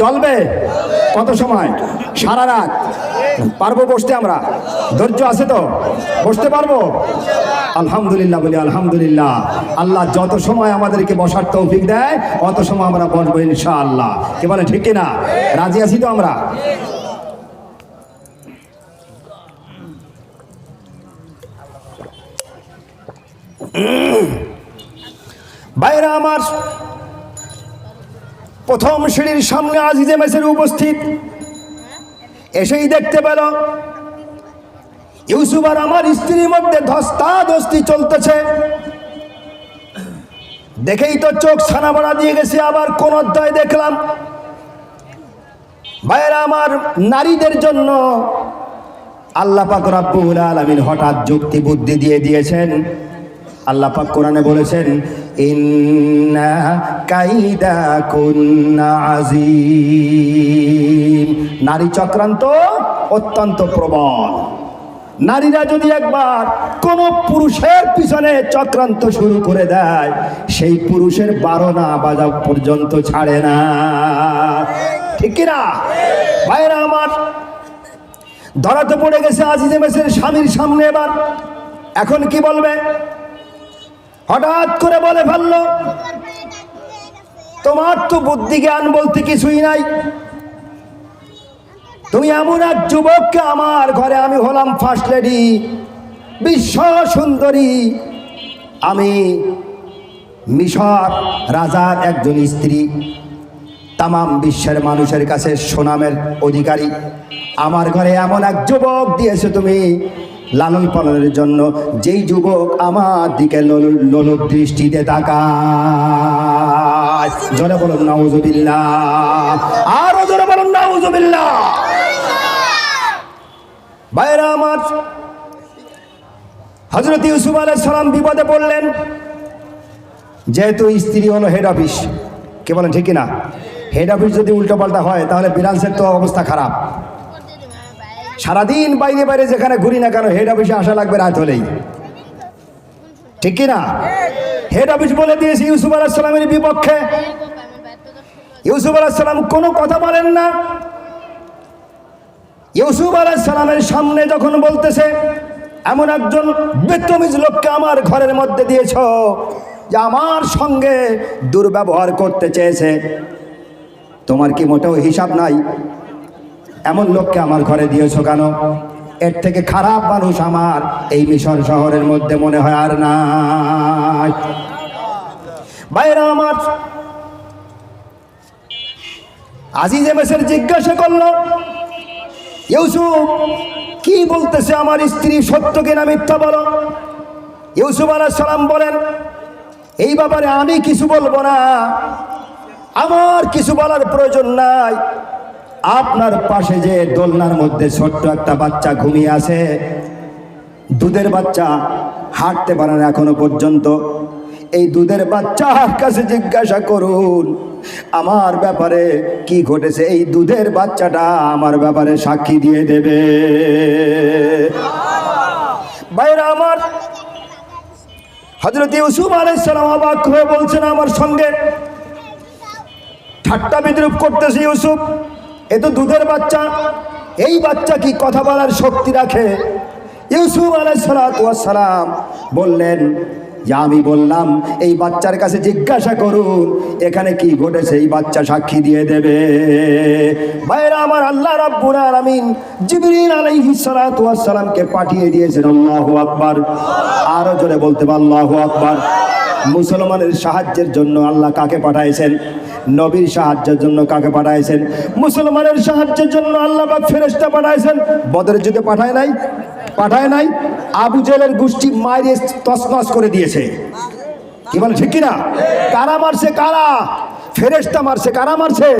চলবে? কত সময়? সারা রাত। পারব বসতে আমরা? ধৈর্য আছে তো? বসতে পারব? আলহামদুলিল্লাহ বলি আলহামদুলিল্লাহ। আল্লাহ যত সময় আমাদেরকে বসার তৌফিক দেয়, অত সময় আমরা বসবো ইনশাআল্লাহ। কে বলে, ঠিক কিনা? রাজি আছি তো আমরা? বাইরে আমার প্রথম সিঁড়ির সামনে আজিজে মেসের উপস্থিত। এসেই দেখতে পেল, ইউসুফ আর আমার স্ত্রীর মধ্যে ধস্তা ধস্তাধস্তি চলতেছে। দেখেই তো চোখ ছানা বড়া দিয়ে গেছে, আবার কোন অধ্যায় দেখলাম। ভাইয়েরা, আমার নারীদের জন্য আল্লাহ পাক রাব্বুল আলামিন হঠাৎ যুক্তি বুদ্ধি দিয়ে দিয়েছেন। আল্লাহ পাক কোরআনে বলেছেন ইন্না কাইদা কুন্না আজিম নারী চক্রান্ত অত্যন্ত প্রবল। নারীরা যদি একবার কোন পুরুষের পিছনে চক্রান্ত শুরু করে দেয়, সেই পুরুষের বারো না বাজা পর্যন্ত ছাড়ে না। ঠিক কিনা? ভাইরা আমার ধরাতে পড়ে গেছে আজিজে মেসের স্বামীর সামনে এবার। এখন কি বলবে? হঠাৎ করে বলে ফেলল, তোমার তো বুদ্ধি জ্ঞান বলতে কিছুই নাই। তুমি এমন এক যুবককে আমার ঘরে আমি হলাম ফার্স্ট লেডি বিশ্ব সুন্দরী। আমি মিশর রাজার একজন স্ত্রী, তামাম বিশ্বের মানুষের কাছে সুনামের অধিকারী। আমার ঘরে এমন এক যুবক দিয়েছ তুমি লালন পালনের জন্য যেই যুবক আমার দিকে লোলক দৃষ্টিতে তাকায়। জোরে বলুন, নাউজুবিল্লাহ। আরও জোরে বলুন, নাউজুবিল্লাহ। ভাইরা আমার হজরত ইউসুফ আলাইহিস সালাম বিপদে পড়লেন। যেহেতু স্ত্রী হলো হেড অফিস কে বলেন, ঠিক না হেড অফিস যদি উল্টো পাল্টা হয়, তাহলে বিরান্সের তো অবস্থা খারাপ। সারাদিন বাইরে বাইরে যেখানে ঘুরি না কেন হেড অফিসে আসা লাগবে রাত হলেই। ঠিক কি না হেড অফিস বলে দিয়েছে ইউসুফ আলাহ সালামের বিপক্ষে। ইউসুফ আলাহ সালাম কোনো কথা বলেন না। ইউসুফ আলাহ সালামের সামনে যখন বলতেছে, এমন একজন বেতমিজ লোককে আমার ঘরের মধ্যে দিয়েছ যে আমার সঙ্গে দুর্ব্যবহার করতে চেয়েছে। তোমার কি মোটেও হিসাব নাই? এমন লোককে আমার ঘরে দিয়েছ কেন? এর থেকে খারাপ মানুষ আমার এই মিশর শহরের মধ্যে মনে হয় আর নাই। বাইরা আমার, আজিজে মেসের জিজ্ঞাসা করল, ইউসুফ, কি বলতেছে আমার স্ত্রী সত্য কিনা মিথ্যা বলো? ইউসুফ আলাহ সালাম বলেন, এই ব্যাপারে আমি কিছু বলব না। আমার কিছু বলার প্রয়োজন নাই। আপনার পাশে যে দোলনার মধ্যে ছোট্ট একটা বাচ্চা ঘুমিয়ে আছে, দুধের বাচ্চা হাঁটতে পারে না এখনও পর্যন্ত। এই দুধের বাচ্চার কাছে জিজ্ঞাসা করুন, আমার ব্যাপারে কি ঘটেছে? এই দুধের বাচ্চাটা আমার ব্যাপারে সাক্ষী দিয়ে দেবে। বাইরে আমার হজরত ইউসুফ আলাইসালাম অবাক হয়ে বলছেন, আমার সঙ্গে ঠাট্টা বিদ্রুপ করতেছে ইউসুফ। এ তো দুধের বাচ্চা। এই বাচ্চা কি কথা বলার শক্তি রাখে? ইউসুফ আলাইসালাম বললেন যে আমি বললাম, এই বাচ্চার কাছে জিজ্ঞাসা করুন, এখানে কি ঘটেছে? এই বাচ্চা সাক্ষী দিয়ে দেবে। ভাইরা আমার আল্লাহ রাব্বুল আলামিন জিবরিল আলাইহিস সালাতু ওয়াস সালামকে পাঠিয়ে দিয়েছেন। আল্লাহু আকবার। আরও জোরে বলতে আল্লাহু আকবার। মুসলমানের সাহায্যের জন্য আল্লাহ কাকে পাঠাইছেন? নবীর সাহায্যের জন্য কাকে পাঠাইছেন? মুসলমানের সাহায্যের জন্য আল্লাহ বা ফেরেস্তা পাঠাইছেন। বদের যুদ্ধে পাঠায় নাই পাঠায় নাই, আবু জেলের গোষ্ঠী মায়ের তসনস করে দিয়েছে। কি বলে, ঠিক কিনা? কারা মারছে, কারা? ফেরেস্তা মারছে, কারা মারছে?